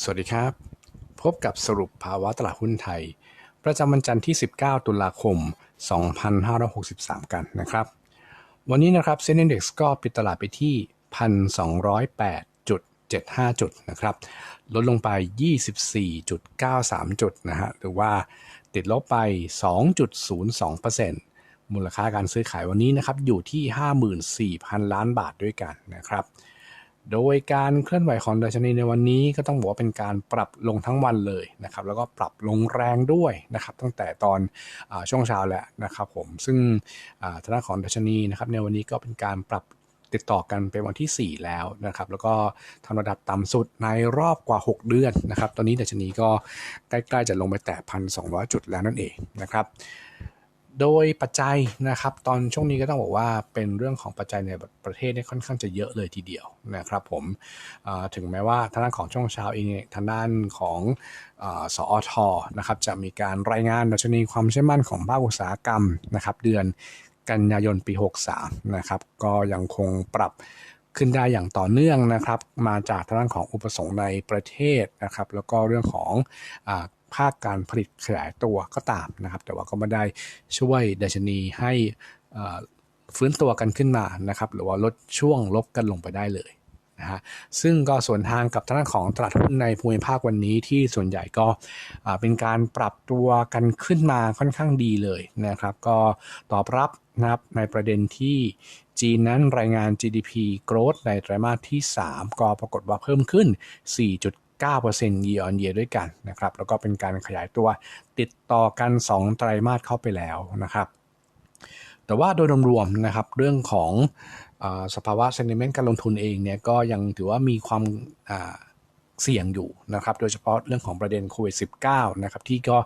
สวัสดีครับ พบกับสรุปภาวะตลาดหุ้นไทย ประจำวันจันทร์ที่ 19 ตุลาคม 2563 กันนะครับ วันนี้นะครับเซ็นดี x ก็ปิดตลาดไปที่ 1,208.75 จุดนะครับ ลดลงไป 24.93 จุดนะฮะ หรือว่าติดลบไป 2.02%มูลค่าการซื้อขายวันนี้นะครับอยู่ที่ 54,000 ล้านบาทด้วยกันนะครับ โดยการเคลื่อนไหวของดัชนีในวันนี้ก็ต้องบอกว่าเป็นการปรับลงทั้งวันเลยนะครับแล้วก็ปรับลงแรงด้วยนะครับตั้งแต่ตอนอช่วงเช้าแล้วนะครับผมซึ่งทางด้านของดัชนีนะครับในวันนี้ก็เป็นการปรับติดต่อกันเป็นวันที่ 4 แล้วนะครับ แล้วก็ทำระดับต่ำสุดในรอบกว่า 6 เดือนนะครับ ตอนนี้ดัชนีก็ใกล้ ๆ จะลงไปแตะ1,200จุดแล้วนั่นเองนะครับ โดยปัจจัยนะครับตอนช่วงนี้ก็ต้องบอกว่าเป็นเรื่องของปัจจัยในประเทศเนี่ยค่อนข้างจะเยอะเลยทีเดียวนะครับผมถึงแม้ว่าทางด้านของช่วงเช้าเองทางด้านของสอทนะครับจะมีการรายงานดัชนีความเชื่อมั่นของภาคอุตสาหกรรมนะครับเดือนกันยายนปี 63นะครับก็ยังคงปรับขึ้นได้อย่างต่อเนื่องนะครับ มาจากทางด้านของอุปสงค์ในประเทศนะครับ แล้วก็เรื่องของอ ภาคการผลิตขยายตัวก็ตามนะครับ แต่ว่าก็ไม่ได้ช่วยดัชนีให้ฟื้นตัวกันขึ้นมานะครับ หรือว่าลดช่วงลบกันลงไปได้เลยนะฮะซึ่งก็ส่วนทางกับทางด้านของตลาดหุ้นในภูมิภาควันนี้ที่ส่วนใหญ่ก็เป็นการปรับตัวกันขึ้นมาค่อนข้างดีเลยนะครับ ก็ตอบรับนะครับในประเด็นที่จีนนั้นรายงาน GDP growth ในไตรมาสที่ 3 ก็ปรากฏว่าเพิ่มขึ้น 9% year on year ด้วยกันนะครับแล้วก็เป็นการขยายตัวติดต่อกัน 2 ไตรมาสเข้าไปแล้วนะครับ แต่ว่าโดยรวมๆนะครับเรื่องของสภาวะ sentiment การลงทุนเองเนี่ยก็ยังถือว่ามีความ เสี่ยงอยู่นะครับ โดยเฉพาะเรื่องของประเด็นโควิด -19 นะครับที่ก็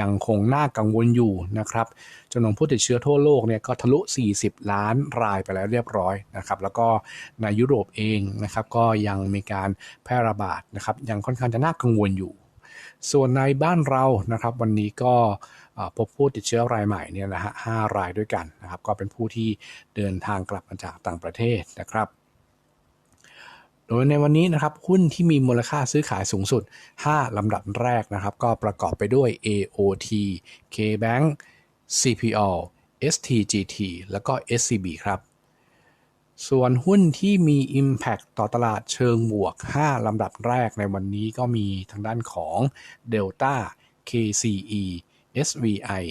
ยังคงน่ากังวลอยู่นะครับจำนวนผู้ติดเชื้อทั่วโลกเนี่ยก็ทะลุ 40 ล้านรายไปแล้วเรียบร้อยนะครับ แล้วก็ในยุโรปเองนะครับก็ยังมีการแพร่ระบาดนะครับยังค่อนข้างจะน่ากังวลอยู่ ส่วนในบ้านเรานะครับ วันนี้ก็พบผู้ติดเชื้อรายใหม่เนี่ยนะฮะห้ารายด้วยกันนะครับ ก็เป็นผู้ที่เดินทางกลับมาจากต่างประเทศนะครับ โดยในวันนี้นะครับหุ้นที่มีมูลค่าซื้อขายสูงสุด 5 ลำดับแรกนะครับก็ประกอบไปด้วย AOT KBank CPO STGT แล้วก็ SCB ครับ ส่วนหุ้นที่มี Impact ต่อตลาดเชิงบวก 5 ลำดับแรกในวันนี้ก็มีทางด้านของ Delta KCE SVI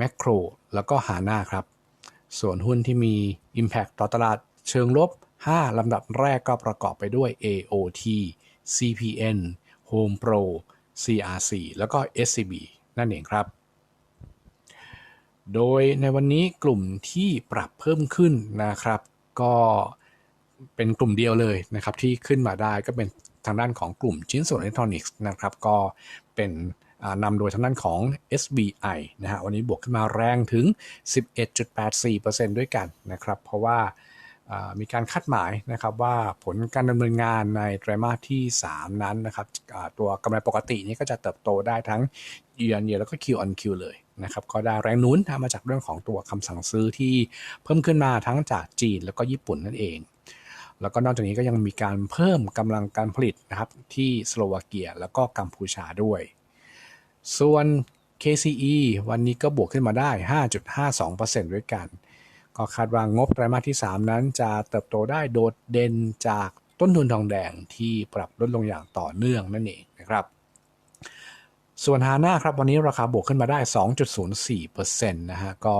Macro แล้วก็ HANA ครับ ส่วนหุ้นที่มี Impact ต่อตลาดเชิงลบ 5 ลำดับแรกก็ประกอบไปด้วย AOT CPN Home Pro CRC แล้วก็ SCB นั่นเองครับ โดยในวันนี้กลุ่มที่ปรับเพิ่มขึ้นนะครับ ก็เป็นกลุ่มเดียวเลยนะครับที่ขึ้นมาได้ก็เป็นทางด้านของกลุ่มชิ้นส่วนอิเล็กทรอนิกส์นะครับ ก็เป็นนำโดยทางด้านของ SBI นะฮะวันนี้บวกขึ้นมาแรงถึง 11.84%ด้วยกันนะครับ เพราะว่า มีการคาดหมายนะครับว่าผลการดำเนินงานในไตรมาสที่ 3 นั้นนะครับตัวกำไรปกตินี้ก็จะเติบโตได้ทั้ง year on year แล้วก็ Q on Q เลยนะครับก็ได้แรงนุ้นมาจากเรื่องของตัวคำสั่งซื้อที่เพิ่มขึ้นมาทั้งจากจีนแล้วก็ญี่ปุ่นนั่นเอง แล้วก็นอกจากนี้ก็ยังมีการเพิ่มกำลังการผลิตนะครับที่สโลวาเกียแล้วก็กัมพูชาด้วย ส่วน KCE วันนี้ก็บวกขึ้นมาได้ 5.52%ด้วยกัน ก็คาดว่างบไตรมาสที่ 3 นั้นจะเติบโตได้โดดเด่นจากต้นทุนทองแดงที่ปรับลดลงอย่างต่อเนื่องนั่นเองนะครับ ส่วนฮาน่าครับวันนี้ราคาบวกขึ้นมาได้ 2.04%นะฮะก็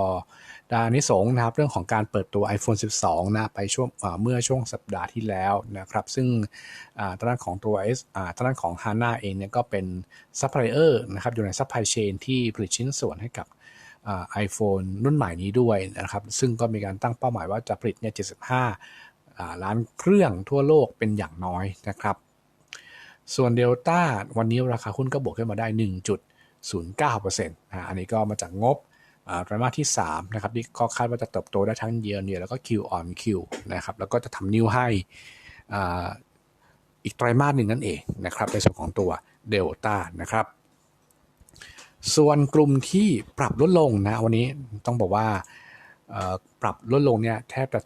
ดานิสงนะครับเรื่องของการเปิดตัว iPhone 12 นะไปช่วงเมื่อช่วงสัปดาห์ที่แล้วนะครับ ซึ่งทางด้านของตัวทางด้านของ HANA เองเนี่ยก็เป็นซัพพลายเออร์นะครับอยู่ในซัพพลายเชนที่ผลิตชิ้นส่วนให้กับ ไอโฟนรุ่นใหม่นี้ด้วยนะครับ ซึ่งก็มีการตั้งเป้าหมายว่าจะผลิตเนี่ย 75 ล้านเครื่องทั่วโลกเป็นอย่างน้อยนะครับ ส่วนเดลต้าวันนี้ราคาหุ้นก็บวกขึ้นมาได้ 1.09%นะอันนี้ก็มาจากงบไตรมาสที่3นะครับที่ก็คาดว่าจะเติบโตได้ทั้งเยียร์เนี่ยแล้วก็ Q on Q นะครับแล้วก็จะทำนิวให้อีกไตรมาสหนึ่งนั่นเองนะครับในส่วนของตัวเดลต้านะครับ ส่วนกลุ่มที่ปรับลดลงนะวันนี้ต้องบอกว่าปรับลดลงเนี่ยแทบจะ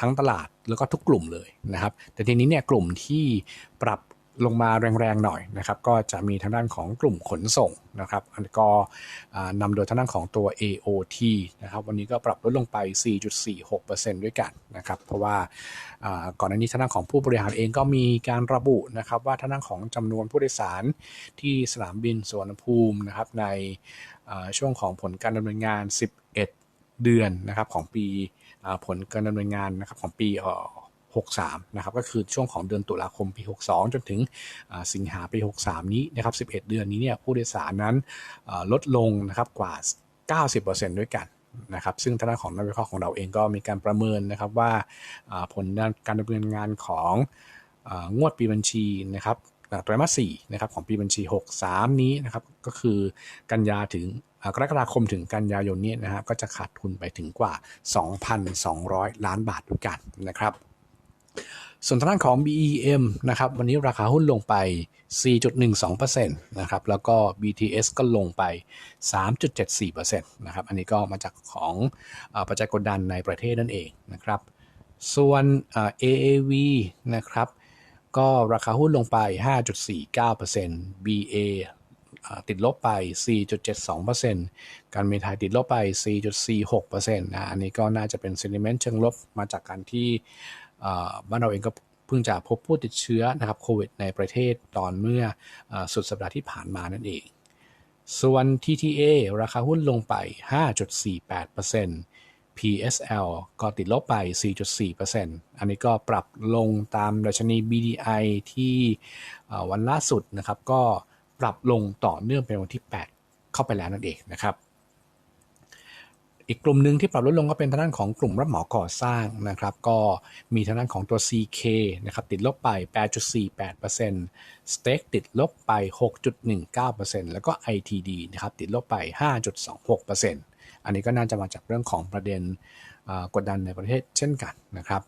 ทั้งตลาดแล้วก็ทุกกลุ่มเลยนะครับ แต่ทีนี้เนี่ยกลุ่มที่ปรับ ลงมาแรงๆหน่อยนะครับ ก็จะมีทางด้านของกลุ่มขนส่งนะครับอันก็นำโดยทางด้านของตัว AOT นะครับวันนี้ก็ปรับลดลงไป 4.46%ด้วยกันนะครับ เพราะว่าก่อนหน้านี้ทางด้านของผู้บริหารเองก็มีการระบุนะครับ ว่าทางด้านของจำนวนผู้โดยสารที่สนามบินสุวรรณภูมินะครับในช่วงของผลการดำเนินงาน 11 เดือนนะครับของปีผลการดำเนินงานนะครับของปี 63นะครับก็คือช่วงของเดือนตุลาคมปี 62 จนถึงสิงหาปี 63 นี้นะครับ 11 เดือนนี้เนี่ยผู้โดยสารนั้นลดลงนะครับกว่า 90%ด้วยกันนะครับซึ่งทางด้านของนักวิเคราะห์ของเราเองก็มีการประเมินนะครับว่าผลการดำเนินงานของงวดปีบัญชีนะครับไตรมาส4นะครับของปีบัญชี 63 นี้นะครับก็คือกันยาถึงกรกฎาคมถึงกันยายนนี้นะฮะก็จะขาดทุนไปถึงกว่า 2,200 ล้านบาทด้วยกันนะครับ ส่วนทางด้านของ BEM นะครับวันนี้ราคาหุ้นลงไป 4.12%นะครับแล้วก็ BTS ก็ลงไป 3.74%นะครับอันนี้ก็มาจากของปัจจัยกดดันในประเทศนั่นเองนะครับส่วน AAV นะครับก็ราคาหุ้นลงไป 5.49% BA ติดลบไป 4.72%การเมทายติดลบไป 4.46%นะ อันนี้ก็น่าจะเป็นเซนิเมนต์เชิงลบมาจากการที่ บ้านเราเองก็เพิ่งจะพบผู้ติดเชื้อนะครับโควิดในประเทศตอนเมื่ออสุดสัปดาห์ที่ผ่านมานั่นเอง ส่วน TTA ราคาหุ้นลงไป 5.48% PSL ก็ติดลบไป 4.4%อันนี้ก็ปรับลงตามดัชนี BDI ที่วันล่าสุดนะครับ ก็ปรับลงต่อเนื่องเป็นวันที่ 8 เข้าไปแล้วนั่นเองนะครับ อีกกลุ่มหนึ่งที่ปรับลดลงก็เป็นทางด้านของกลุ่มรับเหมาก่อสร้างนะครับ ก็มีทางด้านของตัว CK นะครับติดลบไป 8.48% Stake ติดลบไป 6.19%แล้วก็ ITD นะครับติดลบไป 5.26%อันนี้ก็น่าจะมาจากเรื่องของประเด็นกดดันในประเทศเช่นกันนะครับ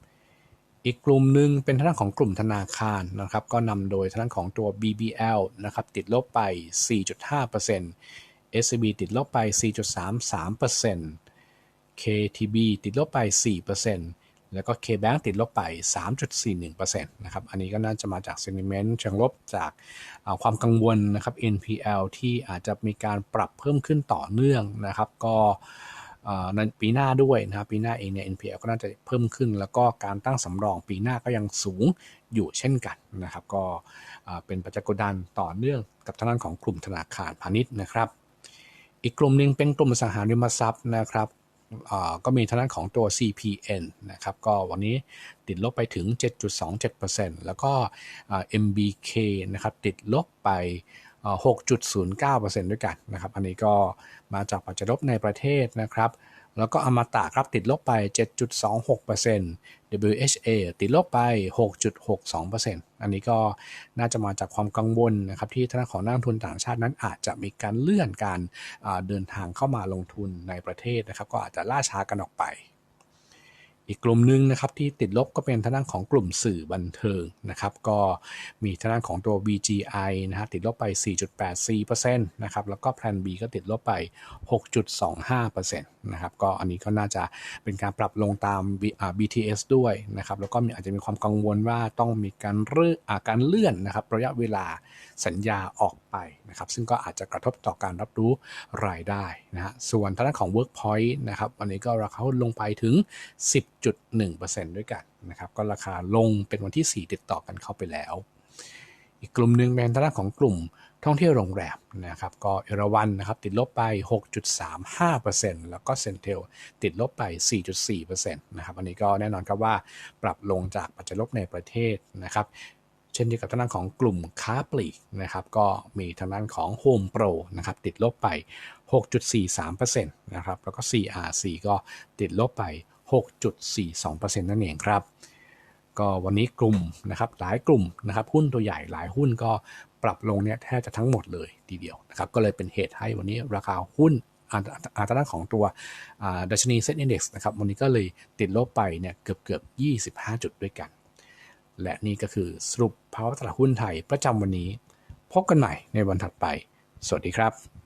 อีกกลุ่มหนึ่งเป็นทางด้านของกลุ่มธนาคารนะครับ ก็นำโดยทางด้านของตัว BBL นะครับติดลบไป 4.5% SCB ติดลบไป 4.33% KTB ติดลบไป 4%แล้วก็ KBank ติดลบไป 3.41%นะครับ อันนี้ก็น่าจะมาจาก sentiment เชิงลบจากความกังวลนะครับ NPL ที่อาจจะมีการปรับเพิ่มขึ้นต่อเนื่องนะครับ ก็ในปีหน้าด้วยนะครับปีหน้าเองเนี่ย NPL ก็น่าจะเพิ่มขึ้น แล้วก็การตั้งสำรองปีหน้าก็ยังสูงอยู่เช่นกันนะครับ ก็เป็นปัจจัยกดดันต่อเนื่องกับทางด้านของกลุ่มธนาคารพาณิชย์นะครับ อีกกลุ่มหนึ่งเป็นกลุ่มสังหาริมทรัพย์นะครับ ก็มีทางด้านของตัว CPN นะครับ ก็วันนี้ติดลบไปถึง 7.27%แล้วก็ MBK นะครับ ติดลบไป 6.09%ด้วยกันนะครับ อันนี้ก็มาจากปัจจัยลบในประเทศนะครับ แล้วก็อมตะครับติดลบไป 7.26% WHA ติดลบไป 6.62%อันนี้ก็น่าจะมาจากความกังวลนะครับที่ธนาคารนักทุนต่างชาตินั้นอาจจะมีการเลื่อนการเดินทางเข้ามาลงทุนในประเทศนะครับ ก็อาจจะล่าช้ากันออกไป อีกกลุ่มหนึ่งนะครับที่ติดลบก็เป็นทางด้านของกลุ่มสื่อบันเทิงนะครับ ก็มีทางด้านของตัว BGI นะฮะติดลบไป 4.84%นะครับแล้วก็ Plan B ก็ติดลบไป 6.25%นะครับก็อันนี้ก็น่าจะเป็นการปรับลงตาม BTS ด้วยนะครับแล้วก็อาจจะมีความกังวลว่าต้องมีการเลื่อนการเลื่อนนะครับระยะเวลาสัญญาออกไปนะครับซึ่งก็อาจจะกระทบต่อการรับรู้รายได้นะฮะส่วนทางด้านของ Workpoint นะครับวันนี้ก็ราคาลงไปถึง 10 10.1%ด้วยกันนะครับ ก็ราคาลงเป็นวันที่ 4 ติดต่อกันเข้าไปแล้ว อีกกลุ่มหนึ่งเป็นทางด้านของกลุ่มท่องเที่ยวโรงแรมนะครับ ก็เอราวันนะครับติดลบไป 6.35%แล้วก็เซนเทลติดลบไป 4.4%นะครับอันนี้ก็แน่นอนครับว่าปรับลงจากปัจจัยลบในประเทศนะครับเช่นเดียวกับทางด้านของกลุ่มค้าปลีกนะครับก็มีทางด้านของ Home Pro นะครับติดลบไป 6.43%นะครับแล้วก็ CRC ก็ติดลบไป 6.42%นั่นเองครับ ก็วันนี้กลุ่มนะครับหลายกลุ่มนะครับหุ้นตัวใหญ่หลายหุ้นก็ปรับลงเนี่ยแทบจะทั้งหมดเลยทีเดียวนะครับก็เลยเป็นเหตุให้วันนี้ราคาหุ้นอัตราของตัวดัชนีเซ็ตอินดี x นะครับวันนี้ก็เลยติดลบไปเนี่ยเกือบเกือบ25 จุดด้วยกัน และนี่ก็คือสรุปภาวะตลาดหุ้นไทยประจำวันนี้ พบกันใหม่ในวันถัดไป สวัสดีครับ